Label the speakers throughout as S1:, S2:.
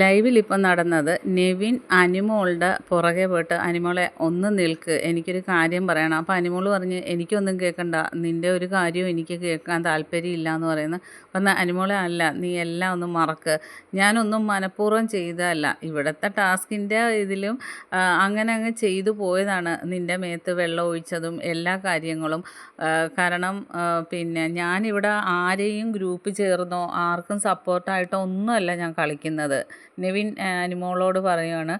S1: ലൈവിൽ ഇപ്പം നടന്നത് നെവിൻ അനിമോളുടെ പുറകെ പോയിട്ട് അനിമോളെ ഒന്ന് നിൽക്ക്. എനിക്കൊരു കാര്യം പറയണം. അപ്പോൾ അനിമോൾ പറഞ്ഞ് എനിക്കൊന്നും കേൾക്കണ്ട നിന്റെ ഒരു കാര്യവും എനിക്ക് കേൾക്കാൻ താല്പര്യമില്ല എന്ന് പറയുന്നു. പറഞ്ഞ അനിമോളെ അല്ല നീ എല്ലാം ഒന്ന് മറക്ക്. ഞാനൊന്നും മനഃപൂർവം ചെയ്തതല്ല. ഇവിടുത്തെ ടാസ്കിന്റെ ഇതിലും അങ്ങനെ അങ്ങ് ചെയ്തു പോയതാണ്. നിന്റെ മേത്ത് വെള്ളം ഒഴിച്ചതും എല്ലാ കാര്യങ്ങളും. കാരണം പിന്നെ ഞാനിവിടെ ആരെയും ഗ്രൂപ്പ് ചേർന്നോ ആർക്കും സപ്പോർട്ടായിട്ടോ ഒന്നുമല്ല ഞാൻ കളിക്കുന്നത്. നിവിൻ അനിമോളോട് പറയുകയാണ്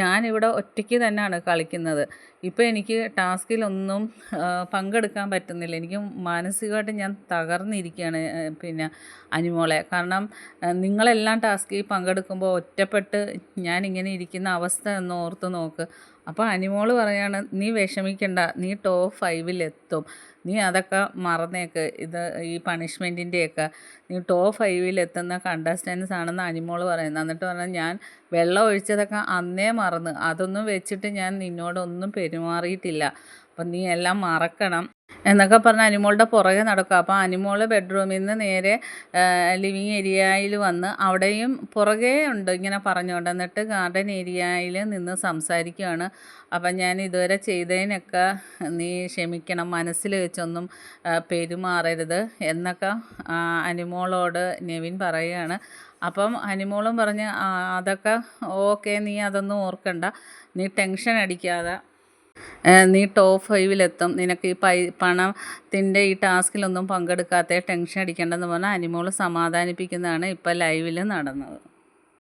S1: ഞാനിവിടെ ഒറ്റയ്ക്ക് തന്നെയാണ് കളിക്കുന്നത്. ഇപ്പോൾ എനിക്ക് ടാസ്കിലൊന്നും പങ്കെടുക്കാൻ പറ്റുന്നില്ല. എനിക്ക് മാനസികമായിട്ട് ഞാൻ തകർന്നിരിക്കുകയാണ് പിന്നെ അനിമോളെ. കാരണം നിങ്ങളെല്ലാം ടാസ്കിൽ പങ്കെടുക്കുമ്പോൾ ഒറ്റപ്പെട്ട് ഞാൻ ഇങ്ങനെ ഇരിക്കുന്ന അവസ്ഥ ഒന്ന് ഓർത്ത് നോക്ക്. അപ്പോൾ അനിമോൾ പറയാണ് നീ വിഷമിക്കണ്ട നീ ടോപ്പ് ഫൈവിലെത്തും നീ അതൊക്കെ മറന്നേക്ക്. ഇത് ഈ പണിഷ്മെന്റിന്റെയൊക്കെ നീ ടോപ്പ് ഫൈവിലെത്തുന്ന കണ്ടസ്റ്റൻസ് ആണെന്ന് അനിമോൾ പറയുന്നത് എന്നിട്ട് പറഞ്ഞാൽ ഞാൻ വെള്ളം ഒഴിച്ചതൊക്കെ അന്നേ മറന്ന്. അതൊന്നും വെച്ചിട്ട് ഞാൻ നിന്നോടൊന്നും പെരുമാറിയിട്ടില്ല. അപ്പം നീ എല്ലാം മറക്കണം എന്നൊക്കെ പറഞ്ഞ് അനിമോളുടെ പുറകെ നടക്കുക അപ്പോൾ അനിമോൾ ബെഡ്റൂമിൽ നിന്ന് നേരെ ലിവിങ് ഏരിയയിൽ വന്ന് അവിടെയും പുറകെ ഉണ്ട് ഇങ്ങനെ പറഞ്ഞുകൊണ്ട്. എന്നിട്ട് ഗാർഡൻ ഏരിയയിൽ നിന്ന് സംസാരിക്കുകയാണ് അപ്പം ഞാൻ ഇതുവരെ ചെയ്തതിനൊക്കെ നീ ക്ഷമിക്കണം. മനസ്സിൽ വെച്ചൊന്നും പെരുമാറരുത് എന്നൊക്കെ അനിമോളോട് നെവിൻ പറയുകയാണ് അപ്പം അനിമോളും പറഞ്ഞ് അതൊക്കെ ഓക്കെ നീ അതൊന്നും ഓർക്കണ്ട. നീ ടെൻഷൻ അടിക്കാതെ നീ ടോപ്പ് ഫൈവിലെത്തും നിനക്ക് ഈ പൈ പണത്തിന്റെ ഈ ടാസ്കിലൊന്നും പങ്കെടുക്കാത്ത ടെൻഷൻ അടിക്കേണ്ടെന്ന് പറഞ്ഞാൽ അനിമോൾ സമാധാനിപ്പിക്കുന്നതാണ് ഇപ്പോൾ ലൈവിൽ നടന്നത്.